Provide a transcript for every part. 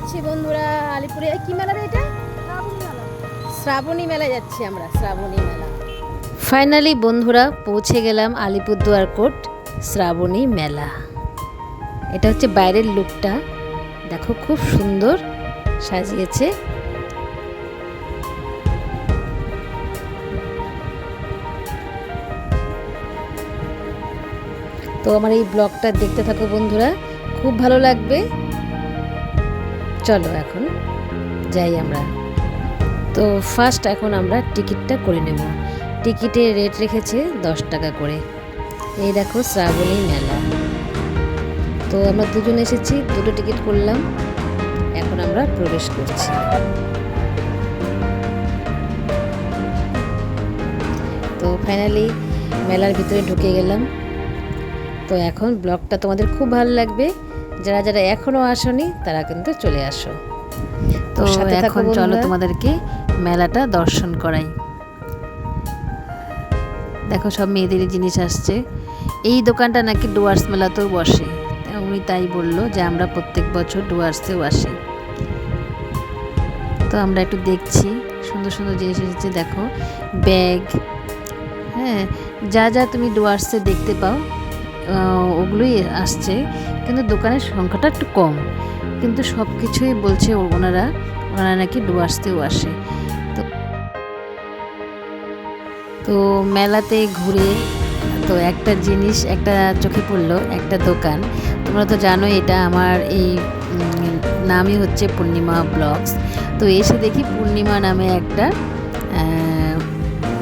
যাচ্ছি বন্ধুরা আলিপুরে। কি মেলা রে এটা? শ্রাবণী মেলায় যাচ্ছি আমরা, শ্রাবণী মেলা। ফাইনালি বন্ধুরা পৌঁছে গেলাম আলিপুরদুয়ার কোট শ্রাবণী মেলা। এটা হচ্ছে বাইরের লুকটা। দেখো খুব সুন্দর সাজিয়েছে। তো আমার এই ব্লগটা দেখতে থাকো বন্ধুরা, খুব ভালো লাগবে। চলো এখন, যাই আমরা। তো ফার্স্ট এখন আমরা টিকিটটা করে নেব। টিকিটের রেট রেখেছে দশ টাকা করে। এই দেখো শ্রাবণী মেলা। তো আমরা দুজন এসেছি, দুটো টিকিট করলাম। এখন আমরা প্রবেশ করছি। তো ফাইনালি মেলার ভিতরে ঢুকে গেলাম। তো এখন ব্লগটা তোমাদের খুব ভালো লাগবে। যারা যারা এখনও আসনি তারা কিন্তু চলে আসো। তো এখন চলো তোমাদেরকে মেলাটা দর্শন করাই। দেখো সব মেয়েদেরই জিনিস আসছে। এই দোকানটা নাকি ডুয়ার্স মেলাতেও বসে। উনি তাই বলল যে আমরা প্রত্যেক বছর ডুয়ার্সেও আসি। তো আমরা একটু দেখছি সুন্দর সুন্দর জিনিস এসেছে দেখো। ব্যাগ হ্যাঁ যা যা তুমি ডুয়ার্সে দেখতে পাও ওগুলোই আসছে। কিন্তু দোকানের সংখ্যাটা একটু কম। কিন্তু সব কিছুই বলছে ওনারা ওনারা নাকি ডুয়ার্সতেও আসে। তো তো মেলাতে ঘুরে, তো একটা জিনিস, একটা চোখে পড়ল, একটা দোকান। তোমরা তো জানো এটা আমার এই নামই হচ্ছে পূর্ণিমা ব্লগস। তো এসে দেখি পূর্ণিমা নামে একটা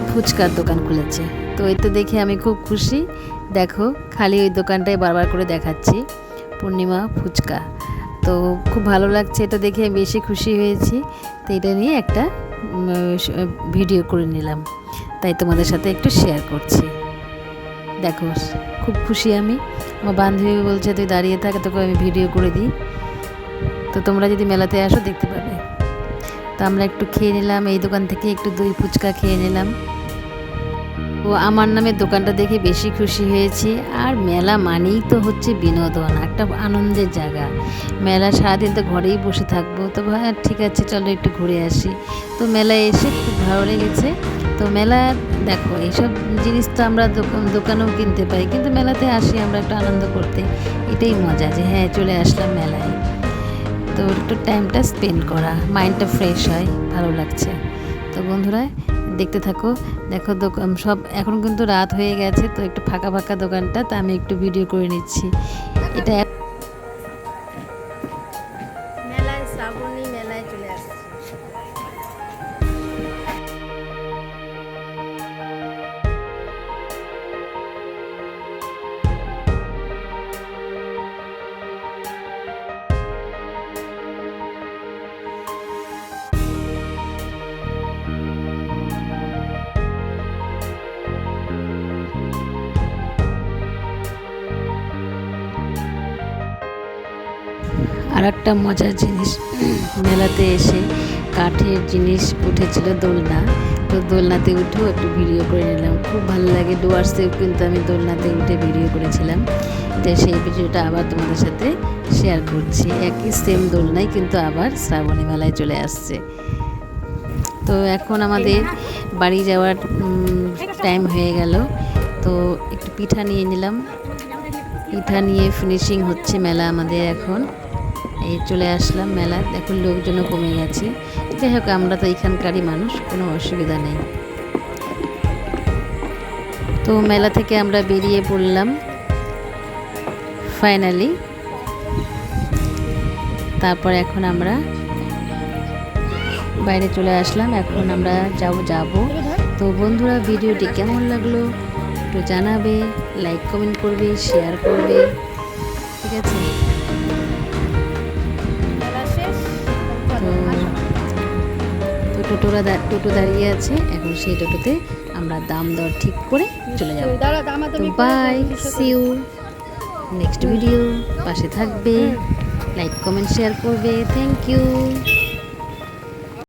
ফুচকার দোকান খুলেছে। তো এতে দেখে আমি খুব খুশি। দেখো, খালি ওই দোকানটাই বারবার করে দেখাচ্ছি। পূর্ণিমা ফুচকা। তো খুব ভালো লাগছে এটা দেখে বেশি খুশি হয়েছি। তো এটা নিয়ে একটা ভিডিও করে নিলাম। তাই তোমাদের সাথে একটু শেয়ার করছি। দেখো, খুব খুশি আমি। আমার বান্ধবী বলছে, তুই দাঁড়িয়ে থাকে, তোকে আমি ভিডিও করে দিই। তো তোমরা যদি মেলাতে আসো, দেখতে পাবে। তো আমরা একটু খেয়ে নিলাম, এই দোকান থেকে একটু দই ফুচকা খেয়ে নিলাম। তো আমার নামে দোকানটা দেখে বেশি খুশি হয়েছি। আর মেলা মানেই তো হচ্ছে বিনোদন, একটা আনন্দের জায়গা। মেলা সারাদিন তো ঘরেই বসে থাকব। তো হ্যাঁ ঠিক আছে, চলো একটু ঘুরে আসি। তো মেলায় এসে খুব ভালো লেগেছে। তো মেলা, দেখো, এইসব জিনিস তো আমরা দোকান, দোকানেও কিনতে পাই। কিন্তু মেলাতে আসি আমরা একটু আনন্দ করতে। এটাই মজা যে হ্যাঁ চলে আসলাম মেলায়। তো একটু টাইমটা স্পেন্ড করা মাইন্ডটা ফ্রেশ হয়, ভালো লাগছে। তো বন্ধুরা দেখতে থাকো। দেখো দোকান সব, এখন কিন্তু রাত হয়ে গেছে, তো একটু ফাঁকা ফাঁকা দোকানটা, তা আমি একটু ভিডিও করে নিচ্ছি। এটা মেলায় শ্রাবণী মেলায় চলে আসছে। আর একটা মজার জিনিস, মেলাতে এসে কাঠের জিনিস উঠেছিল দোলনা। তো দোলনাতে উঠেও একটু ভিডিও করে নিলাম। খুব ভালো লাগে ডুয়ার্সেও কিন্তু আমি দোলনাতে উঠে ভিডিও করেছিলাম। তো সেই ভিডিওটা আবার তোমাদের সাথে শেয়ার করছি। একই সেম দোলনাই কিন্তু আবার শ্রাবণী মেলায় চলে আসছে। তো এখন আমাদের বাড়ি যাওয়ার টাইম হয়ে গেল। তো একটু পিঠা নিয়ে নিলাম। পিঠা নিয়ে ফিনিশিং হচ্ছে মেলা আমাদের এখন। এই চলে আসলাম মেলা এখন লোকজনও কমে গেছে। যাই হোক, আমরা তো এখানকারই মানুষ, কোনো অসুবিধা নেই। তো মেলা থেকে আমরা বেরিয়ে পড়লাম। ফাইনালি তারপর এখন আমরা বাইরে চলে আসলাম। এখন আমরা যাব যাব। তো বন্ধুরা, ভিডিওটি কেমন লাগল একটু জানাবে লাইক কমেন্ট করবে শেয়ার করবে। ঠিক আছে? টোটোরা দা- টোটো দাঁড়িয়ে আছে। এখন সেই টোটোতে আমরা দাম দর ঠিক করে চলে যাব। বাই সিউ নেক্সট ভিডিও পাশে থাকবে। লাইক কমেন্ট শেয়ার করবে। Thank you